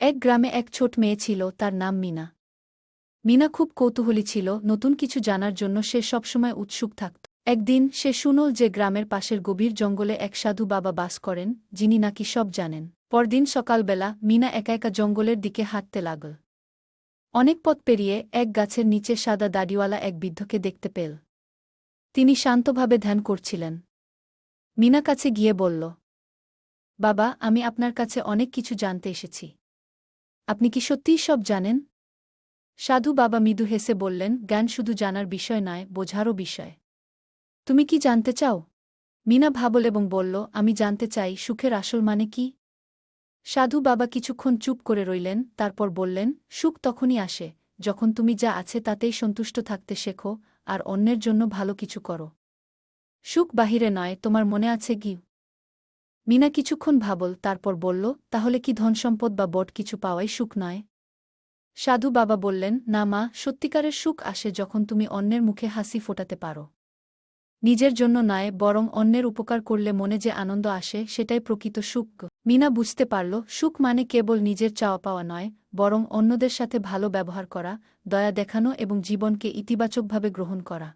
এক গ্রামে এক ছোট মেয়ে ছিল, তার নাম মিনা। মিনা খুব কৌতূহলী ছিল, নতুন কিছু জানার জন্য সে সবসময় উৎসুক থাকত। একদিন সে শুনল যে গ্রামের পাশের গভীর জঙ্গলে এক সাধু বাবা বাস করেন, যিনি নাকি সব জানেন। পরদিন সকালবেলা মিনা একা একা জঙ্গলের দিকে হাঁটতে লাগল। অনেক পথ পেরিয়ে এক গাছের নিচে সাদা দাড়িওয়ালা এক বৃদ্ধকে দেখতে পেল। তিনি শান্তভাবে ধ্যান করছিলেন। মিনা কাছে গিয়ে বলল, বাবা, আমি আপনার কাছে অনেক কিছু জানতে এসেছি। আপনি কি সত্যিই সব জানেন? সাধু বাবা মৃদু হেসে বললেন, জ্ঞান শুধু জানার বিষয় নয়, বোঝারও বিষয়। তুমি কি জানতে চাও? মিনা ভাবল এবং বলল, আমি জানতে চাই, সুখের আসল মানে কি? সাধু বাবা কিছুক্ষণ চুপ করে রইলেন, তারপর বললেন, সুখ তখনই আসে, যখন তুমি যা আছে তাতেই সন্তুষ্ট থাকতে শেখো, আর অন্যের জন্য ভালো কিছু করো। সুখ বাহিরে নয়, তোমার মনে আছে কি? মিনা কিছুক্ষণ ভাবল, তারপর বলল, তাহলে কি ধনসম্পদ বা বট কিছু পাওয়াই সুখ নয়? সাধু বাবা বললেন, না মা, সত্যিকারের সুখ আসে যখন তুমি অন্যের মুখে হাসি ফোটাতে পারো। নিজের জন্য নয়, বরং অন্যের উপকার করলে মনে যে আনন্দ আসে, সেটাই প্রকৃত সুখ। মিনা বুঝতে পারল, সুখ মানে কেবল নিজের চাওয়া পাওয়া নয়, বরং অন্যদের সাথে ভালো ব্যবহার করা, দয়া দেখানো এবং জীবনকে ইতিবাচকভাবে গ্রহণ করা।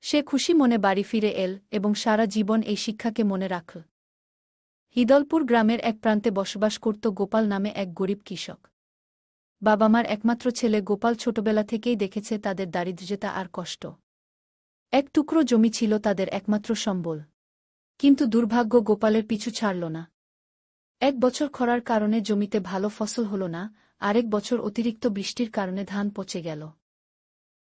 সে খুশি মনে বাড়ি ফিরে এল এবং সারা জীবন এই শিক্ষাকে মনে রাখল। হিদলপুর গ্রামের এক প্রান্তে বসবাস করত গোপাল নামে এক গরিব কৃষক। বাবা মার একমাত্র ছেলে গোপাল ছোটবেলা থেকেই দেখেছে তাদের দারিদ্র্যতা আর কষ্ট। এক টুকরো জমি ছিল তাদের একমাত্র সম্বল। কিন্তু দুর্ভাগ্য গোপালের পিছু ছাড়ল না। এক বছর খরার কারণে জমিতে ভালো ফসল হল না, আরেক বছর অতিরিক্ত বৃষ্টির কারণে ধান পচে গেল।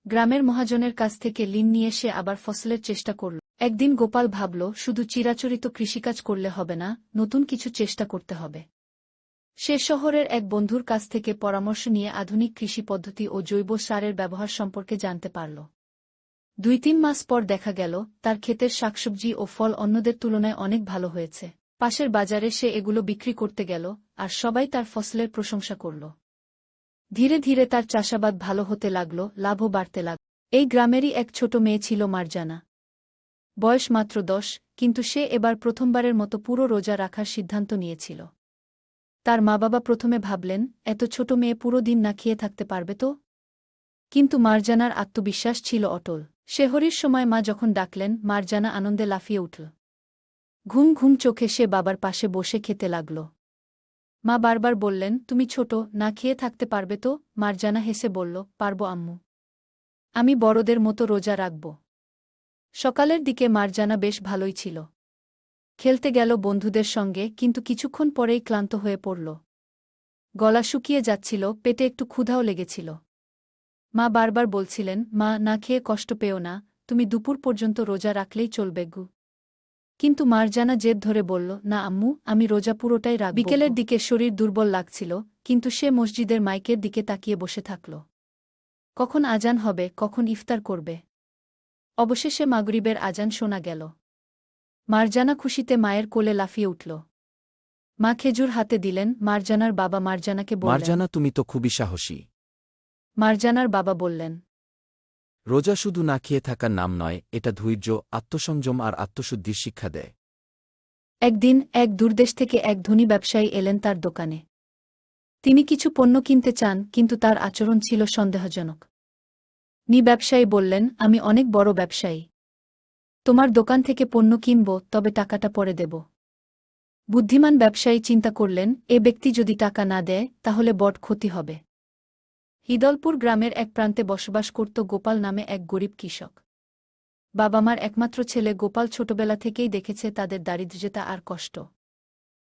গ্রামের মহাজনের কাছ থেকে ঋণ নিয়ে সে আবার ফসলের চেষ্টা করল। একদিন গোপাল ভাবল, শুধু চিরাচরিত কৃষিকাজ করলে হবে না, নতুন কিছু চেষ্টা করতে হবে। সে শহরের এক বন্ধুর কাছ থেকে পরামর্শ নিয়ে আধুনিক কৃষি পদ্ধতি ও জৈব সারের ব্যবহার সম্পর্কে জানতে পারল। দুই তিন মাস পর দেখা গেল, তার ক্ষেতের শাকসবজি ও ফল অন্যদের তুলনায় অনেক ভালো হয়েছে। পাশের বাজারে সে এগুলো বিক্রি করতে গেল, আর সবাই তার ফসলের প্রশংসা করল। ধীরে ধীরে তার চাষাবাদ ভালো হতে লাগল, লাভও বাড়তে লাগল। এই গ্রামেরই এক ছোট মেয়ে ছিল মার্জানা। বয়স মাত্র দশ, কিন্তু সে এবার প্রথমবারের মতো পুরো রোজা রাখার সিদ্ধান্ত নিয়েছিল। তার মা বাবা প্রথমে ভাবলেন, এত ছোট মেয়ে পুরো দিন না খেয়ে থাকতে পারবে তো? কিন্তু মারজানার আত্মবিশ্বাস ছিল অটল। শেহরির সময় মা যখন ডাকলেন, মারজানা আনন্দে লাফিয়ে উঠল। ঘুম ঘুম চোখে সে বাবার পাশে বসে খেতে লাগল। মা বারবার বললেন, তুমি ছোট, না খেয়ে থাকতে পারবে তো? মারজানা হেসে বলল, পারব আম্মু। আমি বড়দের মতো রোজা রাখব। সকালের দিকে মারজানা বেশ ভালোই ছিল। খেলতে গেল বন্ধুদের সঙ্গে, কিন্তু কিছুক্ষণ পরেই ক্লান্ত হয়ে পড়ল। গলা শুকিয়ে যাচ্ছিল, পেটে একটু ক্ষুধাও লেগেছিল। মা বারবার বলছিলেন, মা, না খেয়ে কষ্ট পেও না, তুমি দুপুর পর্যন্ত রোজা রাখলেই চলবে গু। কিন্তু মারজানা জেদ ধরে বলল, না আম্মু, আমি রোজা পুরোটাই রাখ বিকেলের দিকে শরীর দুর্বল লাগছিল, কিন্তু সে মসজিদের মাইকের দিকে তাকিয়ে বসে থাকল। কখন আজান হবে, কখন ইফতার করবে? অবশেষে মাগরিবের আজান শোনা গেল। মারজানা খুশিতে মায়ের কোলে লাফিয়ে উঠল। মা খেজুর হাতে দিলেন মারজানার বাবা মারজানাকে মার্জানা তুমি তো খুবই সাহসী। মারজানার বাবা বললেন রোজা শুধু না খেয়ে থাকার নাম নয় এটা ধৈর্য আত্মসংযম আর আত্মশুদ্ধির শিক্ষা দেয়। একদিন এক দূরদেশ থেকে এক ধনী ব্যবসায়ী এলেন তার দোকানে। তিনি কিছু পণ্য কিনতে চান কিন্তু তার আচরণ ছিল সন্দেহজনক। নি ব্যবসায়ী বললেন, আমি অনেক বড় ব্যবসায়ী। তোমার দোকান থেকে পণ্য কিনব, তবে টাকাটা পরে দেব। বুদ্ধিমান ব্যবসায়ী চিন্তা করলেন, এ ব্যক্তি যদি টাকা না দেয়, তাহলে বট ক্ষতি হবে। হিদলপুর গ্রামের এক প্রান্তে বসবাস করত গোপাল নামে এক গরিব কৃষক। বাবা মার একমাত্র ছেলে গোপাল ছোটবেলা থেকেই দেখেছে তাদের দারিদ্র্যতা আর কষ্ট।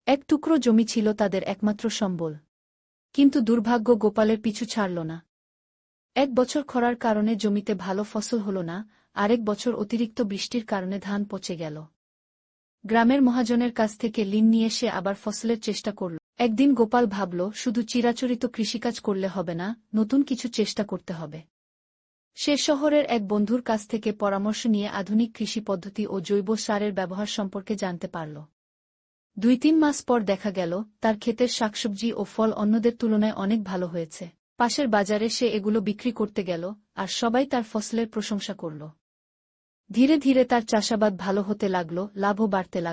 এক টুকরো জমি ছিল তাদের একমাত্র সম্বল। কিন্তু দুর্ভাগ্য গোপালের পিছু ছাড়ল না। এক বছর খরার কারণে জমিতে ভালো ফসল হল না, আরেক বছর অতিরিক্ত বৃষ্টির কারণে ধান পচে গেল। গ্রামের মহাজনের কাছ থেকে ঋণ নিয়ে সে আবার ফসলের চেষ্টা করল। একদিন গোপাল ভাবল, শুধু চিরাচরিত কৃষিকাজ করলে হবে না, নতুন কিছু চেষ্টা করতে হবে। সে শহরের এক বন্ধুর কাছ থেকে পরামর্শ নিয়ে আধুনিক কৃষি পদ্ধতি ও জৈব সারের ব্যবহার সম্পর্কে জানতে পারল। দুই তিন মাস পর দেখা গেল, তার ক্ষেতের শাকসবজি ও ফল অন্যদের তুলনায় অনেক ভালো হয়েছে। পাশের বাজারে সে এগুলো বিক্রি করতে গেল, আর সবাই তার ফসলের প্রশংসা করল। ধীরে ধীরে তার চাষাবাদ ভালো হতে লাগল, লাভও বাড়তে লাগল।